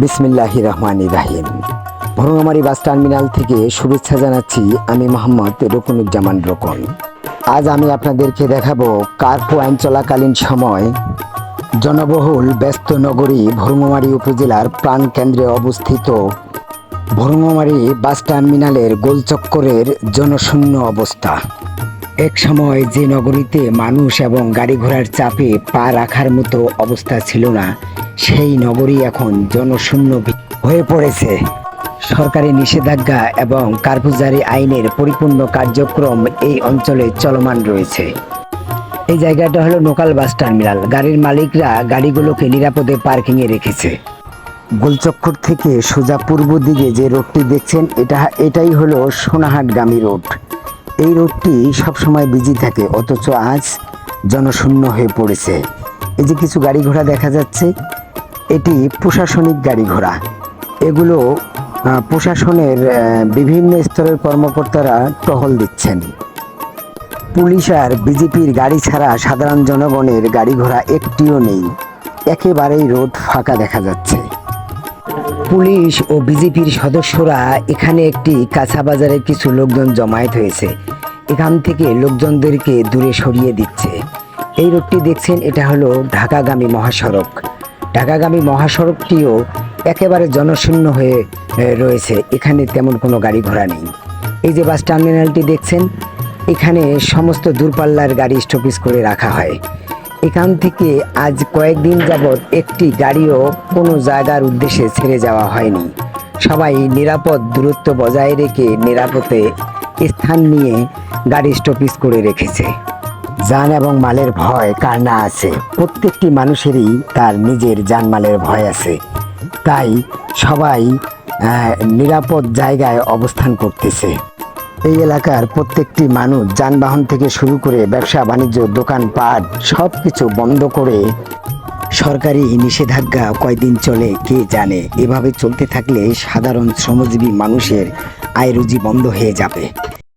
বিসমিল্লাহ রহমান রাহিম। ভরুমারি বাস টার্মিনাল থেকে শুভেচ্ছা জানাচ্ছি আমি মোহাম্মদ রকুনুজ্জামান রকন। আজ আমি আপনাদেরকে দেখাবো কার্পো আইন চলাকালীন সময় জনবহুল ব্যস্ত নগরী ভরুমারি উপজেলার প্রাণকেন্দ্রে অবস্থিত। ভরুমারি বাস টার্মিনালের গোলচক্করের জনশূন্য অবস্থা। এক সময় যে নগরীতে মানুষ এবং গাড়ি ঘোড়ার চাপে পা রাখার মতো অবস্থা ছিল না, সেই নগরী এখন জনশূন্য হয়ে পড়েছে। সরকারি নিষেধাজ্ঞা এবং কার্পুজারি আইনের পরিপূর্ণ কার্যক্রম এই অঞ্চলে চলমান রয়েছে। এই জায়গাটা হলো লোকাল বাস টার্মিনাল। গাড়ির মালিকরা গাড়িগুলোকে নিরাপদে পার্কিংয়ে রেখেছে। গোলচক্কর থেকে সোজা পূর্ব দিকে যে রোডটি দেখছেন, এটা, এটাই হলো সোনাহাটগামী রোড। এই রোডটি সবসময় বিজি থাকে, অথচ আজ জনশূন্য হয়ে পড়েছে। এই যে কিছু গাড়ি ঘোড়া দেখা যাচ্ছে, এটি প্রশাসনিক গাড়ি ঘোড়া। এগুলো প্রশাসনের বিভিন্ন স্তরের কর্মকর্তারা টহল দিচ্ছেন। পুলিশ আর বিজেপির গাড়ি ছাড়া সাধারণ জনগণের গাড়ি ঘোড়া একটিও নেই। একেবারেই রোড ফাঁকা দেখা যাচ্ছে। পুলিশ ও বিজেপির সদস্যরা এখানে একটি কাঁচা বাজারে কিছু লোকজন জমায়েত হয়েছে। এখান থেকে লোকজনদেরকে দূরে সরিয়ে দিচ্ছে। এই রোডটি দেখছেন, এটা হলো ঢাকাগামী মহাসড়ক। ঢাকাগামী মহাসড়কটিও একেবারে জনশূন্য হয়ে রয়েছে। এখানে তেমন কোনো গাড়ি ঘোড়া নেই। এই যে বাস টার্মিনালটি দেখছেন, এখানে সমস্ত দূরপাল্লার গাড়ি স্টপিস করে রাখা হয়। এখান থেকে আজ কয়েকদিন যাবৎ একটি গাড়িও কোনো জায়গার উদ্দেশ্যে ছেড়ে যাওয়া হয়নি। সবাই নিরাপদ দূরত্ব বজায় রেখে নিরাপদে স্থান নিয়ে গাড়ি স্টপিস করে রেখেছে। যান এবং মালের ভয় কার না আছে? প্রত্যেকটি মানুষেরই তার নিজের জানমালের ভয় আছে। তাই সবাই নিরাপদ জায়গায় অবস্থান করতেছে। এই এলাকার প্রত্যেকটি মানুষ যানবাহন থেকে শুরু করে ব্যবসা, বাণিজ্য দোকানপাট সব কিছু বন্ধ করে সরকারি নিষেধাজ্ঞা কয়দিন চলে কে জানে? এভাবে চলতে থাকলে সাধারণ শ্রমজীবী মানুষের আয় রুজি বন্ধ হয়ে যাবে।